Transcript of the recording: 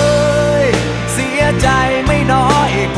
ด